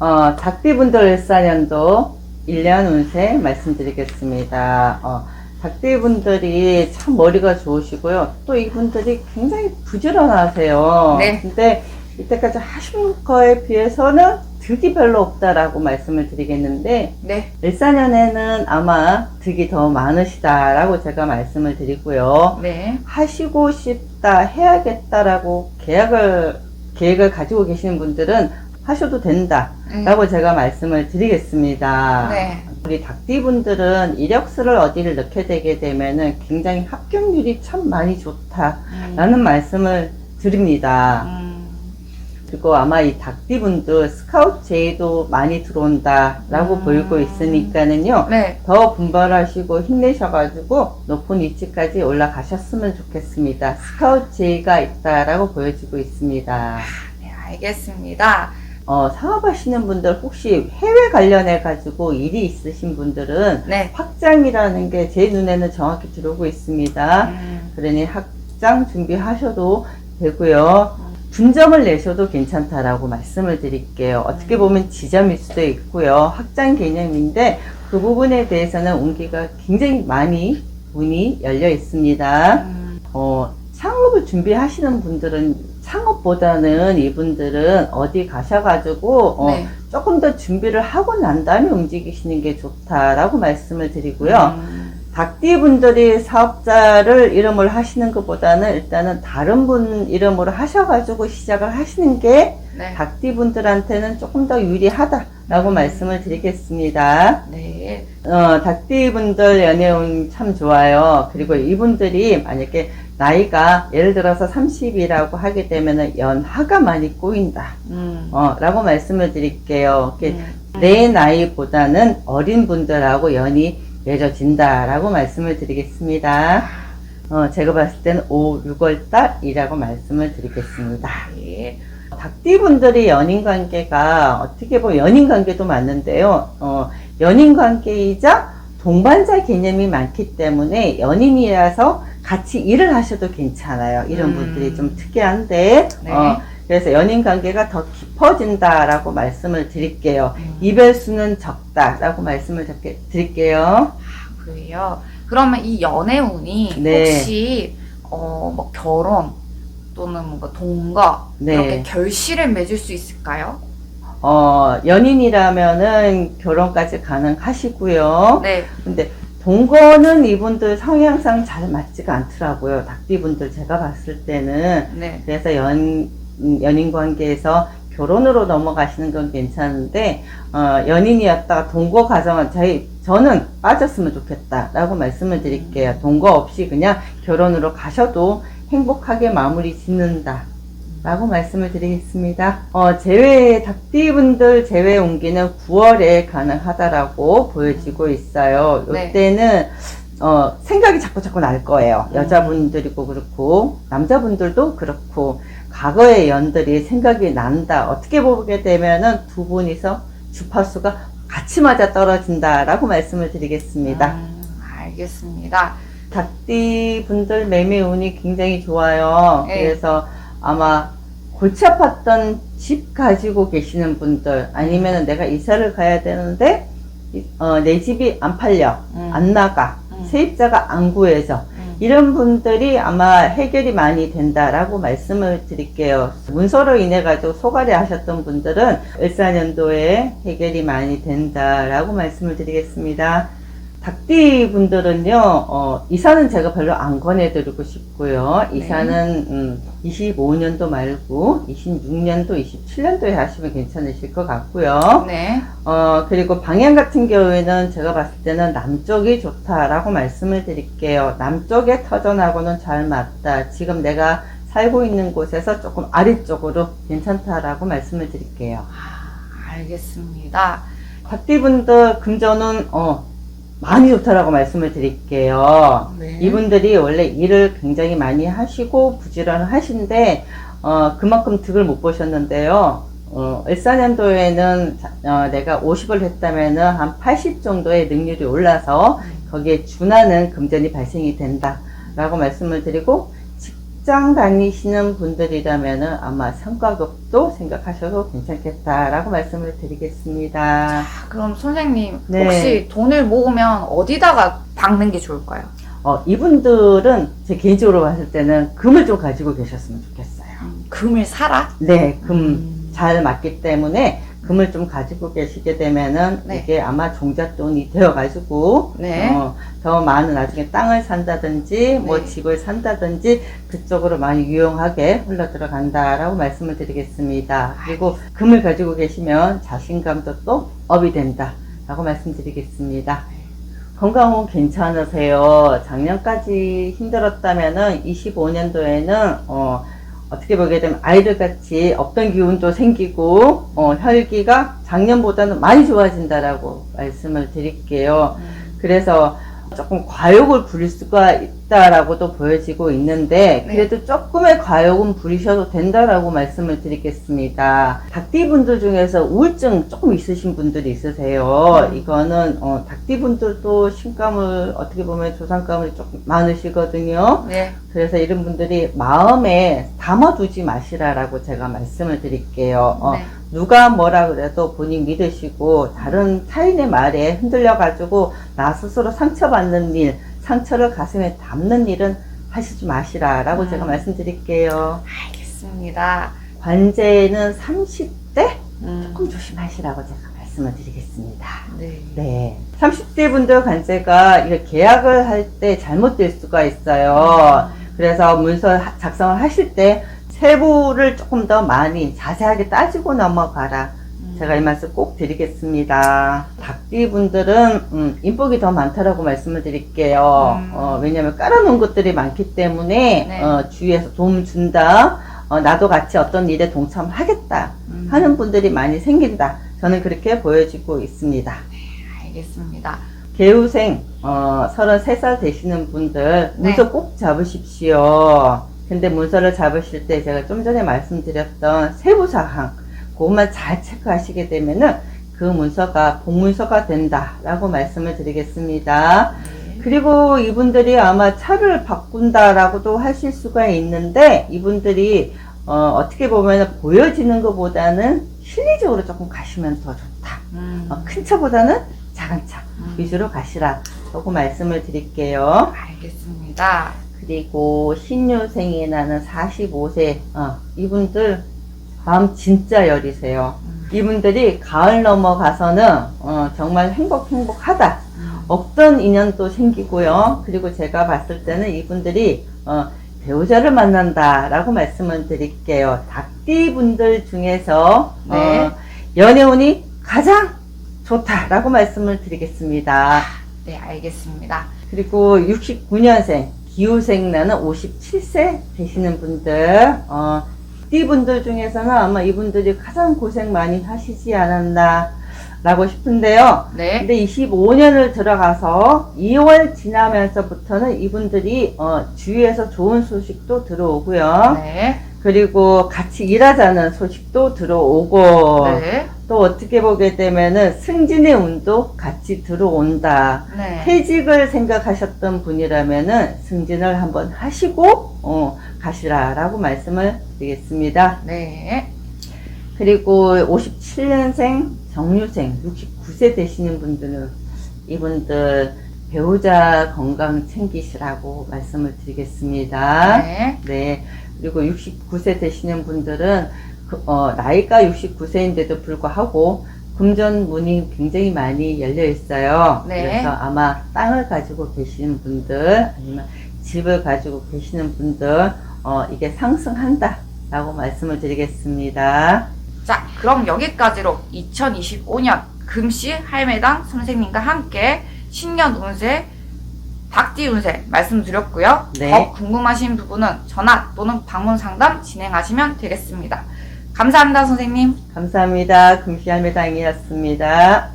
어, 작디분들 일사년도 1년 운세 말씀드리겠습니다. 어, 작디분들이 참 머리가 좋으시고요. 또 이분들이 굉장히 부지런하세요. 네. 근데 이때까지 하신 거에 비해서는 득이 별로 없다라고 말씀을 드리겠는데, 네. 일사년에는 아마 득이 더 많으시다라고 제가 말씀을 드리고요. 네. 하시고 싶다, 해야겠다라고 계약을, 계획을 가지고 계시는 분들은 하셔도 된다. 음. 라고 제가 말씀을 드리겠습니다. 네. 우리 닭띠분들은 이력서를 어디를 넣게 되게 되면은 굉장히 합격률이 참 많이 좋다라는 음. 말씀을 드립니다. 음. 그리고 아마 이 닭띠분들 스카우트 제의도 많이 들어온다라고 음. 보이고 있으니까는요. 네. 더 분발하시고 힘내셔가지고 높은 위치까지 올라가셨으면 좋겠습니다. 스카우트 제의가 있다라고 보여지고 있습니다. 네, 알겠습니다. 어, 사업하시는 분들 혹시 해외 관련해 가지고 일이 있으신 분들은 네. 확장이라는 게 제 눈에는 정확히 들어오고 있습니다. 음. 그러니 확장 준비하셔도 되고요. 분점을 내셔도 괜찮다라고 말씀을 드릴게요. 어떻게 보면 지점일 수도 있고요. 확장 개념인데 그 부분에 대해서는 운기가 굉장히 많이 문이 열려 있습니다. 음. 어, 창업을 준비하시는 분들은 창업보다는 이분들은 어디 가셔가지고 어, 네. 조금 더 준비를 하고 난 다음에 움직이시는 게 좋다라고 말씀을 드리고요. 음. 닭띠 분들이 사업자를 이름을 하시는 것보다는 일단은 다른 분 이름으로 하셔가지고 시작을 하시는 게 네. 닭띠 분들한테는 조금 더 유리하다 라고 말씀을 드리겠습니다. 네. 어, 닭띠 분들 연애운 참 좋아요. 그리고 이분들이 만약에 나이가 예를 들어서 30이라고 하게 되면은 연하가 많이 꼬인다. 음. 어, 라고 말씀을 드릴게요. 이렇게 음. 내 나이보다는 어린 분들하고 연이 맺어진다 라고 말씀을 드리겠습니다. 어, 제가 봤을 때는 5, 6월 달이라고 말씀을 드리겠습니다. 네. 닭띠 분들이 연인 관계가 어떻게 보면 연인 관계도 맞는데요. 어, 연인 관계이자 동반자 개념이 많기 때문에 연인이라서 같이 일을 하셔도 괜찮아요. 이런 음. 분들이 좀 특이한데, 네. 어, 그래서 연인 관계가 더 깊어진다라고 말씀을 드릴게요. 음. 이별 수는 적다라고 말씀을 드릴게- 드릴게요. 그래요. 그러면 이 연애운이 네. 혹시 어, 뭐 결혼 또는 뭔가 동거 네. 이렇게 결실을 맺을 수 있을까요? 어, 연인이라면은 결혼까지 가능하시고요. 네. 근데 동거는 이분들 성향상 잘 맞지가 않더라고요. 닭띠분들 제가 봤을 때는. 네. 그래서 연, 음, 연인 관계에서 결혼으로 넘어가시는 건 괜찮은데, 어, 연인이었다가 동거 가정은 저희, 저는 빠졌으면 좋겠다라고 말씀을 드릴게요. 동거 없이 그냥 결혼으로 가셔도 행복하게 마무리 짓는다. 라고 말씀을 드리겠습니다. 어, 제외, 닭띠분들 제외 온기는 9월에 가능하다라고 보여지고 있어요. 네. 이때는, 어, 생각이 자꾸 자꾸 날 거예요. 음. 여자분들이고 그렇고, 남자분들도 그렇고, 과거의 연들이 생각이 난다. 어떻게 보게 되면은 두 분이서 주파수가 같이 맞아 떨어진다라고 말씀을 드리겠습니다. 음, 알겠습니다. 닭띠 분들 매매 운이 굉장히 좋아요. 네. 그래서 아마 골치 아팠던 집 가지고 계시는 분들 아니면은 내가 이사를 가야 되는데 이- 어, 내 집이 안 팔려 음. 안 나가 음. 세입자가 안 구해져 음. 이런 분들이 아마 해결이 많이 된다라고 말씀을 드릴게요. 문서로 인해 가지고 소갈이 하셨던 분들은 14년도에 해결이 많이 된다라고 말씀을 드리겠습니다. 닭띠 분들은요, 어, 이사는 제가 별로 안 권해드리고 싶고요. 네. 이사는, 음, 25년도 말고 26년도, 27년도에 하시면 괜찮으실 것 같고요. 네. 어, 그리고 방향 같은 경우에는 제가 봤을 때는 남쪽이 좋다라고 말씀을 드릴게요. 남쪽에 터전하고는 잘 맞다. 지금 내가 살고 있는 곳에서 조금 아래쪽으로 괜찮다라고 말씀을 드릴게요. 아, 알겠습니다. 닭띠분들 금전은, 어, 많이 좋다라고 말씀을 드릴게요. 네. 이분들이 원래 일을 굉장히 많이 하시고 부지런하신데 어, 그만큼 득을 못 보셨는데요. 어, 14년도에는 어, 내가 50을 했다면은 한 80 정도의 능률이 올라서 거기에 준하는 금전이 발생이 된다라고 말씀을 드리고 지- 직장 다니시는 분들이라면은 아마 성과급도 생각하셔도 괜찮겠다라고 말씀을 드리겠습니다. 아, 그럼 선생님 네. 혹시 돈을 모으면 어디다가 박는 게 좋을까요? 어, 이분들은 제 개인적으로 봤을 때는 금을 좀 가지고 계셨으면 좋겠어요. 금을 사라? 네, 금 음. 잘 맞기 때문에 금을 좀 가지고 계시게 되면은 네. 이게 아마 종잣돈이 되어가지고 네. 어, 더 많은 나중에 땅을 산다든지 뭐 네. 집을 산다든지 그쪽으로 많이 유용하게 흘러 들어간다라고 말씀을 드리겠습니다. 그리고 금을 가지고 계시면 자신감도 또 업이 된다라고 말씀드리겠습니다. 건강은 괜찮으세요. 작년까지 힘들었다면은 25년도에는 어, 어떻게 보게 되면 아이들 같이 없던 기운도 생기고 어, 혈기가 작년보다는 많이 좋아진다라고 말씀을 드릴게요. 그래서 조금 과욕을 부릴 수가 있다라고도 보여지고 있는데 네. 그래도 조금의 과욕은 부리셔도 된다라고 말씀을 드리겠습니다. 닭띠분들 중에서 우울증 조금 있으신 분들이 있으세요. 음. 이거는 어, 닭띠분들도 신감을 어떻게 보면 조상감이 조금 많으시거든요. 네. 그래서 이런 분들이 마음에 담아두지 마시라라고 제가 말씀을 드릴게요. 어, 네. 누가 뭐라 그래도 본인 믿으시고 다른 타인의 말에 흔들려 가지고 나 스스로 상처받는 일, 상처를 가슴에 담는 일은 하시지 마시라라고 음. 제가 말씀드릴게요. 알겠습니다. 관제는 30대 음. 조금 조심하시라고 제가 말씀을 드리겠습니다. 네. 네. 30대 분들 관제가 이게 계약을 할 때 잘못될 수가 있어요. 그래서 문서 하- 작성을 하실 때 세부를 조금 더 많이 자세하게 따지고 넘어가라. 음. 제가 이 말씀 꼭 드리겠습니다. 닭띠 분들은 음, 인복이 더 많다라고 말씀을 드릴게요. 음. 어, 왜냐하면 깔아놓은 것들이 많기 때문에 네. 어, 주위에서 도움 준다. 어, 나도 같이 어떤 일에 동참하겠다 음. 하는 분들이 많이 생긴다. 저는 그렇게 보여지고 있습니다. 알겠습니다. 개우생 어, 33살 되시는 분들 문서 꼭 잡으십시오. 근데 문서를 잡으실 때 제가 좀 전에 말씀드렸던 세부사항 그것만 잘 체크하시게 되면은 그 문서가 본문서가 된다라고 말씀을 드리겠습니다. 네. 그리고 이분들이 아마 차를 바꾼다라고도 하실 수가 있는데 이분들이 어, 떻게 보면 보여지는 것보다는 실리적으로 조금 가시면 더 좋다. 음. 어, 큰 차보다는 작은 차 음. 위주로 가시라라고 말씀을 드릴게요. 알겠습니다. 그리고 신유생이 나는 45세 어, 이분들 마음 진짜 여리세요. 음. 이분들이 가을 넘어가서는 어, 정말 행복 행복하다. 음. 없던 인연도 생기고요. 그리고 제가 봤을 때는 이분들이 어, 배우자를 만난다라고 말씀을 드릴게요. 닭띠 분들 중에서 네. 어, 연애운이 가장 좋다라고 말씀을 드리겠습니다. 네, 알겠습니다. 그리고 69년생 기후생 나는 57세 되시는 분들 어, 띠분들 중에서는 아마 이분들이 가장 고생 많이 하시지 않았나 라고 싶은데요. 네. 근데 25년을 들어가서 2월 지나면서부터는 이분들이 어, 주위에서 좋은 소식도 들어오고요. 네. 그리고 같이 일하자는 소식도 들어오고 네. 또 어떻게 보게 되면은 승진의 운도 같이 들어온다. 네. 퇴직을 생각하셨던 분이라면은 승진을 한번 하시고 어, 가시라라고 말씀을 드리겠습니다. 네. 그리고 57년생 정유생 69세 되시는 분들은 이분들 배우자 건강 챙기시라고 말씀을 드리겠습니다. 네. 네. 그리고 69세 되시는 분들은 그, 어, 나이가 69세인데도 불구하고 금전 문이 굉장히 많이 열려 있어요. 네. 그래서 아마 땅을 가지고 계시는 분들 아니면 집을 가지고 계시는 분들 어, 이게 상승한다라고 말씀을 드리겠습니다. 자, 그럼 여기까지로 2025년 금시 할매당 선생님과 함께 신년 운세, 박쥐 운세 말씀드렸고요. 네. 더 궁금하신 부분은 전화 또는 방문 상담 진행하시면 되겠습니다. 감사합니다, 선생님. 감사합니다. 금시할매당이었습니다.